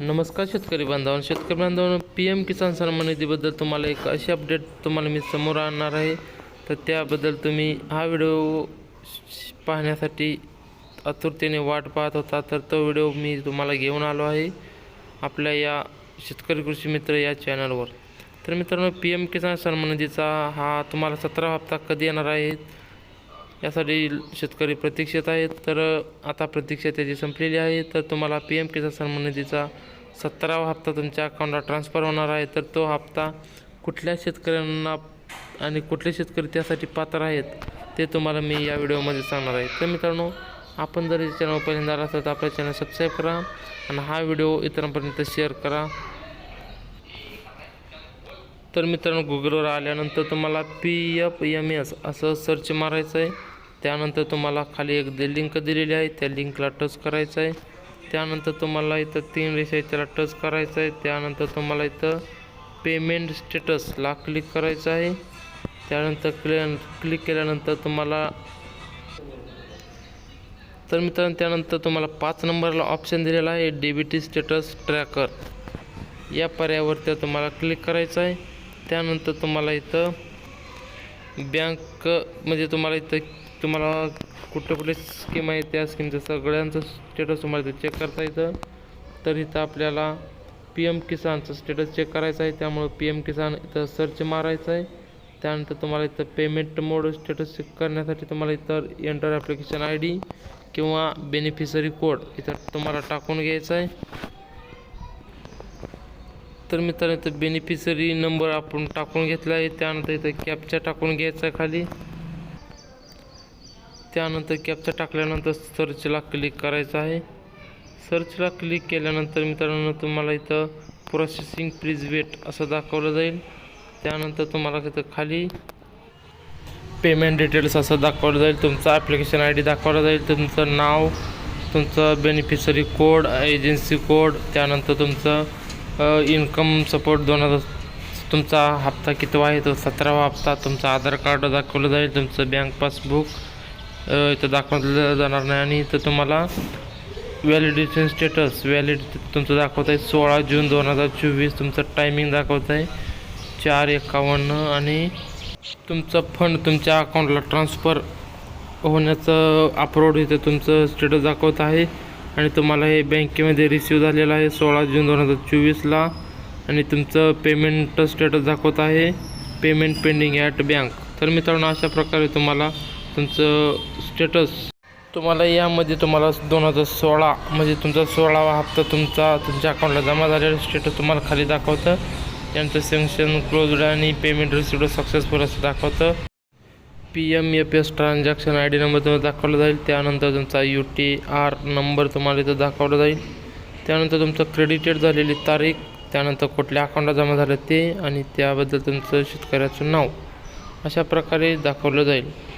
नमस्कार शेतकरी बांधवांनो शेतकरी बांधवांनो पी एम किसान सन्मान निधीबद्दल तुम्हाला एक अशी अपडेट तुम्हाला मी समोर आणणार आहे. तर त्याबद्दल तुम्ही हा व्हिडिओ श- पाहण्यासाठी आतुरतेने वाट पाहत होता तर तो व्हिडिओ मी तुम्हाला घेऊन आलो आहे आपल्या या शेतकरी कृषी मित्र या चॅनलवर तर मित्रांनो पी एम किसान सन्मान निधीचा हा तुम्हाला सतरा हप्ता कधी येणार आहे? यासाठी शेतकरी प्रतीक्षेत आहेत. तर आता प्रतीक्षा त्याची संपलेली आहे. तर तुम्हाला पी एम किसान सन्मान निधीचा सतरावा हप्ता तुमच्या अकाउंटला ट्रान्सफर होणार आहे. तर तो हप्ता कुठल्या शेतकऱ्यांना आणि कुठले शेतकरी त्यासाठी पात्र आहेत ते तुम्हाला मी या व्हिडिओमध्ये सांगणार आहे. तर मित्रांनो आपण जर या चॅनल पहिल्यांदा असाल तर आपल्या चॅनल सबस्क्राईब करा आणि हा व्हिडिओ इतरांपर्यंत शेअर करा. तर मित्रांनो गुगलवर आल्यानंतर तुम्हाला पी एफ एम एस असं सर्च मारायचं आहे. त्यानंतर तुम्हाला खाली एक दे लिंक दिलेली आहे त्या लिंकला टच करायचं आहे. त्यानंतर तुम्हाला इथं तीन रेषा आहे त्याला टच करायचं आहे. त्यानंतर तुम्हाला इथं पेमेंट स्टेटसला क्लिक करायचं आहे. त्यानंतर क्लिक क्लिक केल्यानंतर तुम्हाला तर मित्रांनो त्यानंतर तुम्हाला पाच नंबरला ऑप्शन दिलेला आहे डेबिटी स्टेटस ट्रॅकर. या पर्यायावरती तुम्हाला क्लिक करायचं आहे. त्यानंतर तुम्हाला इथं बँक म्हणजे तुम्हाला इथं तुम्हाला कुठं कुठे स्कीम आहे त्या स्कीमचं सगळ्यांचं स्टेटस तुम्हाला इथं चेक करता येतं. तर इथं आपल्याला पी एम किसानचं स्टेटस चेक करायचं आहे त्यामुळं पी एम किसान इथं सर्च मारायचं आहे. त्यानंतर तुम्हाला इथं पेमेंट मोड स्टेटस चेक करण्यासाठी तुम्हाला इथं एंटर ॲप्लिकेशन आय डी किंवा बेनिफिशरी कोड इथं तुम्हाला टाकून घ्यायचा आहे. तर मित्रांनो इथं बेनिफिशरी नंबर आपण टाकून घेतला आहे. त्यानंतर इथं कॅपचा टाकून घ्यायचा आहे खाली. त्यानंतर कॅपचा टाकल्यानंतर सर्चला क्लिक करायचं आहे. सर्चला क्लिक केल्यानंतर मित्रांनो तुम्हाला इथं प्रोसेसिंग प्लीज वेट असं दाखवलं जाईल. त्यानंतर तुम्हाला तिथं खाली पेमेंट डिटेल्स असं दाखवलं जाईल. तुमचं ॲप्लिकेशन आय डी दाखवलं जाईल. तुमचं नाव तुमचं बेनिफिशरी कोड एजन्सी कोड त्यानंतर तुमचं इन्कम सपोर्ट दोन हजार तुमचा हप्ता कितवा आहे? तो सतरावा हप्ता. तुमचं आधार कार्ड दाखवलं जाईल. तुमचं बँक पासबुक इथं दाखवलं जाणार नाही आणि इथं तुम्हाला व्हॅलिडेशन स्टेटस व्हॅलिड तुमचं दाखवत आहे सोळा जून दोन हजार चोवीस. तुमचं टायमिंग दाखवत आहे चार एकावन्न आणि तुमचं फंड तुमच्या अकाउंटला ट्रान्सफर होण्याचं अप्रोड इथं तुमचं स्टेटस दाखवत आहे. आणि तुम्हाला हे बँकेमध्ये रिसिव्ह झालेलं आहे सोळा जून दोन हजार चोवीसला आणि तुमचं पेमेंट स्टेटस दाखवत आहे. पेमेंट पेंडिंग ॲट बँक तर मित्रांनो अशा प्रकारे तुम्हाला तुमचं स्टेटस तुम्हाला यामध्ये तुम्हाला दोन हजार सोळा म्हणजे तुमचा सोळावा हप्ता तुमचा तुमच्या अकाउंटला जमा झालेला स्टेटस तुम्हाला खाली दाखवतं. त्यांचं सेंक्शन क्लोज्ड आणि पेमेंट रिसिप्ट सक्सेसफुल असं दाखवतं. P M F S transaction I D number तुम्हाला दाखवला जाईल. त्यानंतर तुमचा यू टी आर नंबर तुम्हाला इथं दाखवला जाईल. त्यानंतर तुमचं क्रेडिटेड झालेली तारीख त्यानंतर कुठल्या अकाउंटला जमा झालं ते आणि त्याबद्दल तुमचं शेतकऱ्याचं नाव अशा प्रकारे दाखवलं जाईल.